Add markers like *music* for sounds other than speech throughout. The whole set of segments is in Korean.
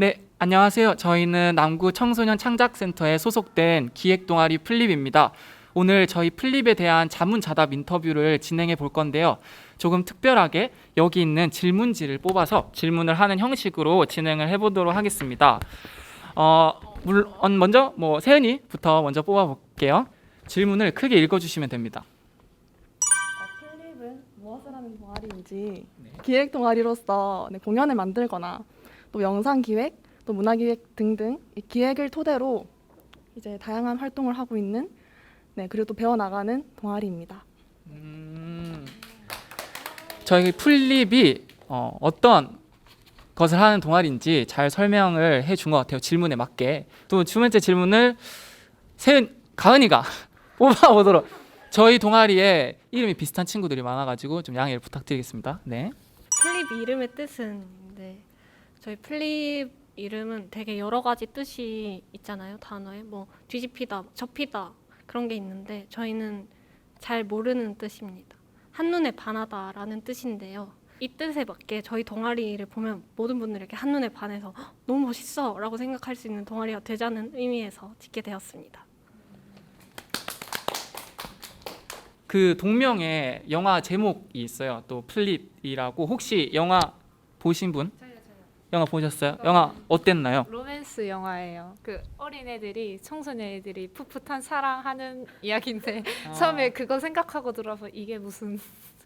네, 안녕하세요. 저희는 남구 청소년 창작센터에 소속된 기획 동아리 플립입니다. 오늘 저희 플립에 대한 자문자답 인터뷰를 진행해 볼 건데요. 조금 특별하게 여기 있는 질문지를 뽑아서 질문을 하는 형식으로 진행을 해보도록 하겠습니다. 어, 물론 먼저 뭐 세은이부터 먼저 뽑아볼게요. 질문을 크게 읽어주시면 됩니다. 어, 플립은 무엇을 하는 동아리인지 네. 기획 동아리로서 네, 공연을 만들거나 또 영상 기획, 또 문화 기획 등등 이 기획을 토대로 이제 다양한 활동을 하고 있는 네 그리고 또 배워 나가는 동아리입니다. 음, 저희 플립이 어, 어떤 것을 하는 동아리인지 잘 설명을 해준 것 같아요. 질문에 맞게. 또 두 번째 질문을 세은 가은이가 *laughs* 뽑아보도록. 저희 동아리에 이름이 비슷한 친구들이 많아가지고 좀 양해를 부탁드리겠습니다. 네. 플립 이름의 뜻은 네. 저희 플립 이름은 되게 여러 가지 뜻이 있잖아요. 단어에 뭐 뒤집히다, 접히다 그런 게 있는데 저희는 잘 모르는 뜻입니다. 한눈에 반하다라는 뜻인데요. 이 뜻에 맞게 저희 동아리를 보면 모든 분들이 이렇게 한눈에 반해서 "헉, 너무 멋있어 라고 생각할 수 있는 동아리가 되자는 의미에서 짓게 되었습니다. 그 동명의 영화 제목이 있어요. 또 플립이라고 혹시 영화 보신 분? 영화 보셨어요? 영화 어땠나요? 로맨스 영화예요. 그 어린 애들이 청소년 애들이 풋풋한 사랑하는 이야기인데 처음에 그거 생각하고 들어서 이게 무슨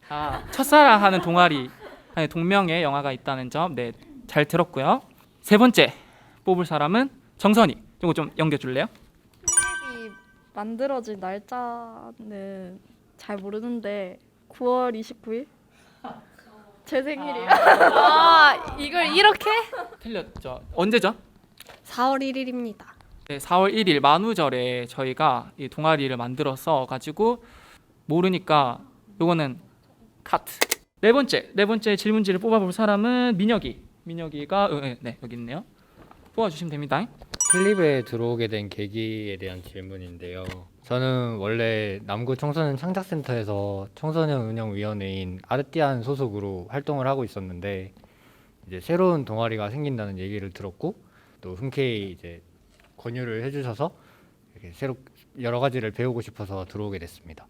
아, 첫사랑하는 동아리 아니 동명의 영화가 있다는 점, 네, 잘 들었고요. 세 번째 뽑을 사람은 정선이. 이거 좀 연결 줄래요? 플립이 만들어진 날짜는 잘 모르는데 9월 29일 제 생일이에요. 아 이걸 이렇게 틀렸죠. 언제죠? 4월 1일입니다. 네, 4월 1일 만우절에 저희가 이 동아리를 만들어서 가지고 모르니까 요거는 카트. 네 번째, 네 번째 질문지를 뽑아볼 사람은 민혁이. 민혁이가 어, 네, 네, 여기 있네요. 뽑아주시면 됩니다. 플립에 들어오게 된 계기에 대한 질문인데요. 저는 원래 남구 청소년 창작센터에서 청소년 운영위원회인 아르띠안 소속으로 활동을 하고 있었는데 이제 새로운 동아리가 생긴다는 얘기를 들었고 또 흔쾌히 이제 권유를 해주셔서 이렇게 새로 여러 가지를 배우고 싶어서 들어오게 됐습니다.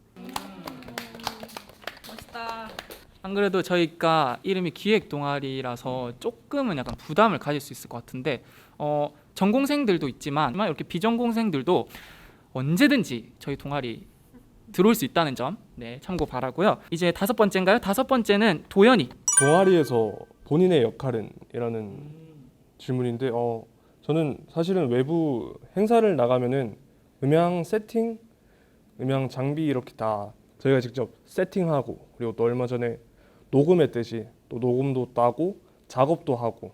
안 그래도 저희가 이름이 기획 동아리라서 조금은 약간 부담을 가질 수 있을 것 같은데 어, 전공생들도 있지만 이렇게 비전공생들도 언제든지 저희 동아리 들어올 수 있다는 점 네, 참고 바라고요. 이제 다섯 번째인가요? 다섯 번째는 도연이. 동아리에서 본인의 역할은? 이라는 질문인데 어, 저는 사실은 외부 행사를 나가면은 음향 세팅, 음향 장비 이렇게 다 저희가 직접 세팅하고 그리고 또 얼마 전에 녹음했듯이 또 녹음도 따고 작업도 하고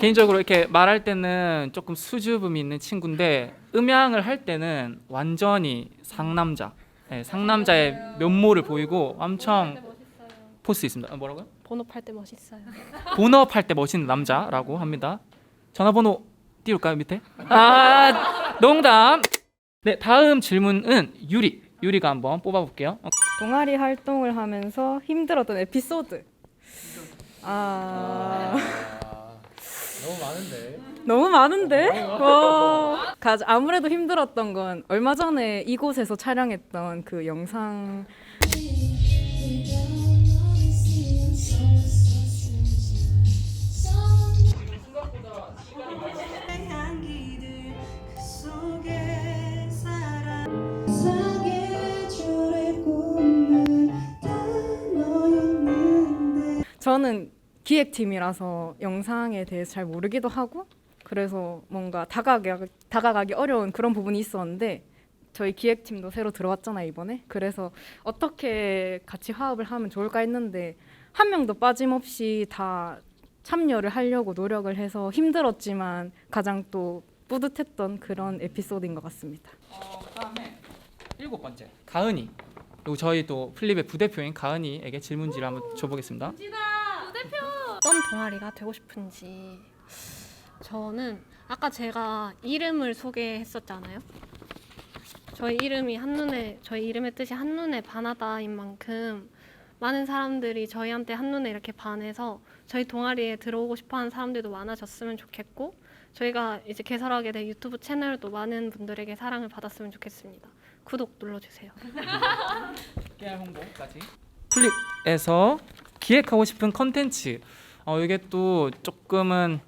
개인적으로 이렇게 말할 때는 조금 수줍음이 있는 친구인데 음향을 할 때는 완전히 상남자, 네, 상남자의 면모를 보이고 엄청 포스 있습니다. 어, 뭐라고요? 본업할 때 멋있어요. 본업할 때 멋있는 남자라고 합니다. 전화번호 띄울까요 밑에? 아 농담. 네 다음 질문은 유리. 유리가 한번 뽑아볼게요. 어, 동아리 활동을 하면서 힘들었던 에피소드. 아 너무 많은데. 너무 많은데? 와. 가- 아무래도 힘들었던 건 얼마 전에 이곳에서 촬영했던 그 영상 향기들 그 속에 살아 사계절의 꿈은 다 너였는데 저는 기획팀이라서 영상에 대해서 잘 모르기도 하고 그래서 뭔가 다가가기, 다가가기 어려운 그런 부분이 있었는데 저희 기획팀도 새로 들어왔잖아요 이번에 그래서 어떻게 같이 화합을 하면 좋을까 했는데 한 명도 빠짐없이 다 참여를 하려고 노력을 해서 힘들었지만 가장 또 뿌듯했던 그런 에피소드인 것 같습니다. 어, 그다음에 일곱 번째 가은이. 그리고 저희 또 플립의 부대표인 가은이에게 질문지를 한번 줘보겠습니다. 어떤 동아리가 되고 싶은지 저는 아까 제가 이름을 소개했었잖아요. 저희 이름이 한눈에 저희 이름의 뜻이 한눈에 반하다인 만큼 많은 사람들이 저희한테 한눈에 이렇게 반해서 저희 동아리에 들어오고 싶어하는 사람들도 많아졌으면 좋겠고 저희가 이제 개설하게 된 유튜브 채널도 많은 분들에게 사랑을 받았으면 좋겠습니다. 구독 눌러주세요. *laughs* 홍보까지. 플립에서 기획하고 싶은 컨텐츠. 어, 이게 또 조금은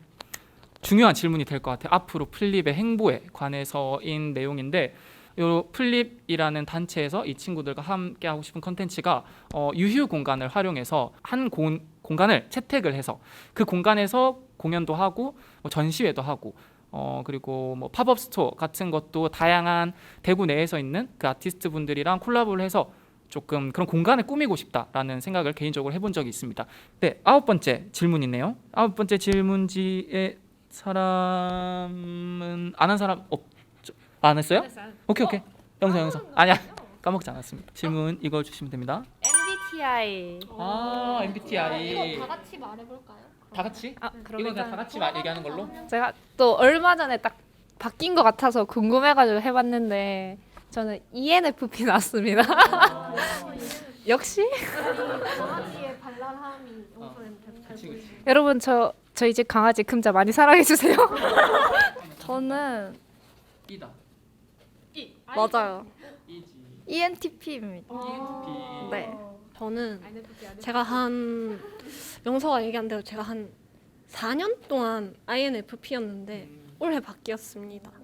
중요한 질문이 될 것 같아요. 앞으로 플립의 행보에 관해서인 내용인데 요 플립이라는 단체에서 이 친구들과 함께 하고 싶은 컨텐츠가 어, 유휴 공간을 활용해서 한 공, 공간을 채택을 해서 그 공간에서 공연도 하고 뭐 전시회도 하고 어 그리고 뭐 팝업 스토어 같은 것도 다양한 대구 내에서 있는 그 아티스트 분들이랑 콜라보를 해서 조금 그런 공간을 꾸미고 싶다라는 생각을 개인적으로 해본 적이 있습니다. 네 아홉 번째 질문이네요. 아홉 번째 질문지에 사람은 아는 사람 없죠? 안 했어요? 오케이 오케이 영상 영상 아니야 까먹지 않았습니다. 질문 이거 주시면 됩니다. MBTI. 아 MBTI 같이 말해볼까요? 다 같이? 아, 이거 그냥 다 같이 마- 얘기하는 걸로? 제가 또 얼마 전에 딱 바뀐 것 같아서 궁금해가지고 해봤는데 저는 E ENFP 나왔습니다. *laughs* 역시 강아지의 발랄함이 용서는 잘 그치, 그치. 여러분 저 저희 집 강아지 금자 많이 사랑해 주세요. *laughs* 저는 이다 맞아요. 이지 ENTP입니다. ENTP 네. 저는 제가 한 영서가 얘기한 대로 제가 한 4년 동안 INFP였는데 올해 바뀌었습니다.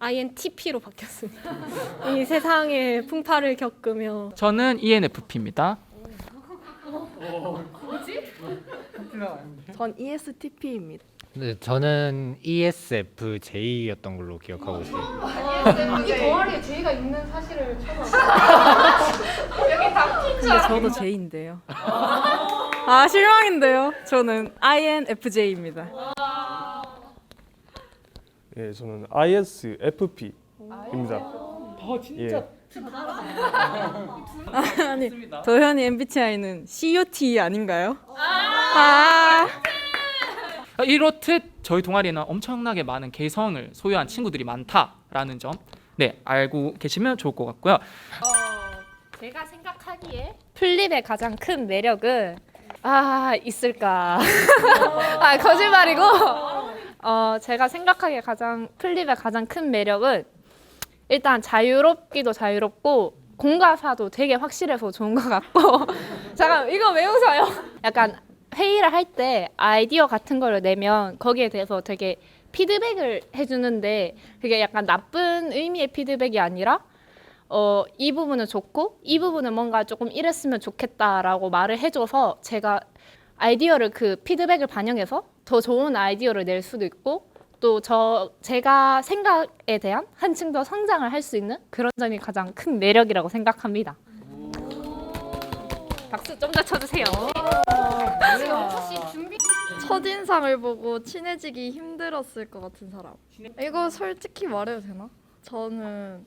INTP로 바뀌었습니다. 이 세상의 풍파를 겪으며 저는 E ENFP입니다. 전 E ESTP입니다. 네, 저는 E ESFJ였던 걸로 기억하고 있어요. 이 동아리에 제이가 있는 사실을 근데 저도 J인데요. 아 실망인데요. 저는 INFJ입니다. 예, 저는 ISFP입니다. 어 예. 아니 도현이 MBTI는 COT 아닌가요? 아. 이렇듯 저희 동아리에는 엄청나게 많은 개성을 소유한 친구들이 많다라는 점, 네 알고 계시면 좋을 것 같고요. 제가 생각하기에 플립의 가장 큰 매력은 아 있을까? *laughs* 아 거짓말이고 어 제가 생각하기에 가장 플립의 가장 큰 매력은 일단 자유롭기도 자유롭고 공과사도 되게 확실해서 좋은 것 같고 *laughs* 잠깐 이거 왜 웃어요? 약간 회의를 할 때 아이디어 같은 거를 내면 거기에 대해서 되게 피드백을 해주는데 그게 약간 나쁜 의미의 피드백이 아니라 어, 이 부분은 좋고 이 부분은 뭔가 조금 이랬으면 좋겠다라고 말을 해줘서 제가 아이디어를 그 피드백을 반영해서 더 좋은 아이디어를 낼 수도 있고 또 저 제가 생각에 대한 한층 더 성장을 할 수 있는 그런 점이 가장 큰 매력이라고 생각합니다. 박수 좀 더 쳐주세요. 첫인상을 보고 친해지기 힘들었을 것 같은 사람. 이거 솔직히 말해도 되나? 저는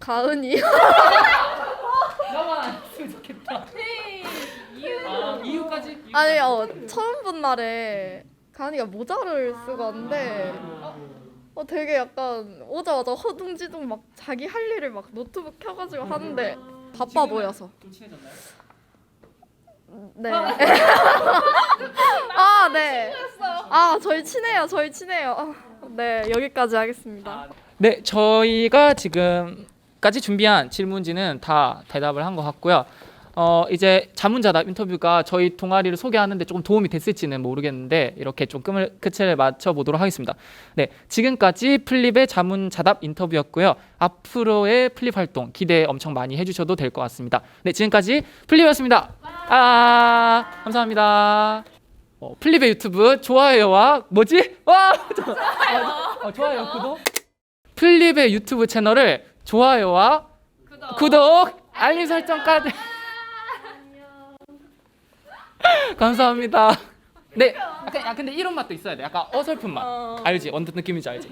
가은이. 나만 안 했으면 좋겠다. 아, 이유까지? 아니 어 처음 본 날에 가은이가 모자를 쓰고 왔는데 어 되게 약간 오자마자 허둥지둥 막 자기 할 일을 막 노트북 켜가지고 하는데 바빠 보여서. 좀 친해졌나요? 네. *laughs* 아, 네. 아, 저희 친해요. 저희 친해요. 아, 네, 여기까지 하겠습니다. 네, 저희가 지금까지 준비한 질문지는 다 대답을 한 것 같고요. 어, 이제 자문자답 인터뷰가 저희 동아리를 소개하는데 조금 도움이 됐을지는 모르겠는데 이렇게 좀 끔을, 끝을 맞춰 보도록 하겠습니다. 네, 지금까지 플립의 자문자답 인터뷰였고요. 앞으로의 플립 활동 기대 엄청 많이 해주셔도 될 것 같습니다. 네, 지금까지 플립이었습니다. 아, 감사합니다. 어, 플립의 유튜브 좋아요와 뭐지? 와, *laughs* 어, 어, 좋아요, 구독. 플립의 유튜브 채널을 좋아요와 구독, 알림 설정까지 *laughs* 감사합니다. 네, 야, 근데 이런 맛도 있어야 돼. 약간 어설픈 맛. 알지? 어떤 느낌인지 알지?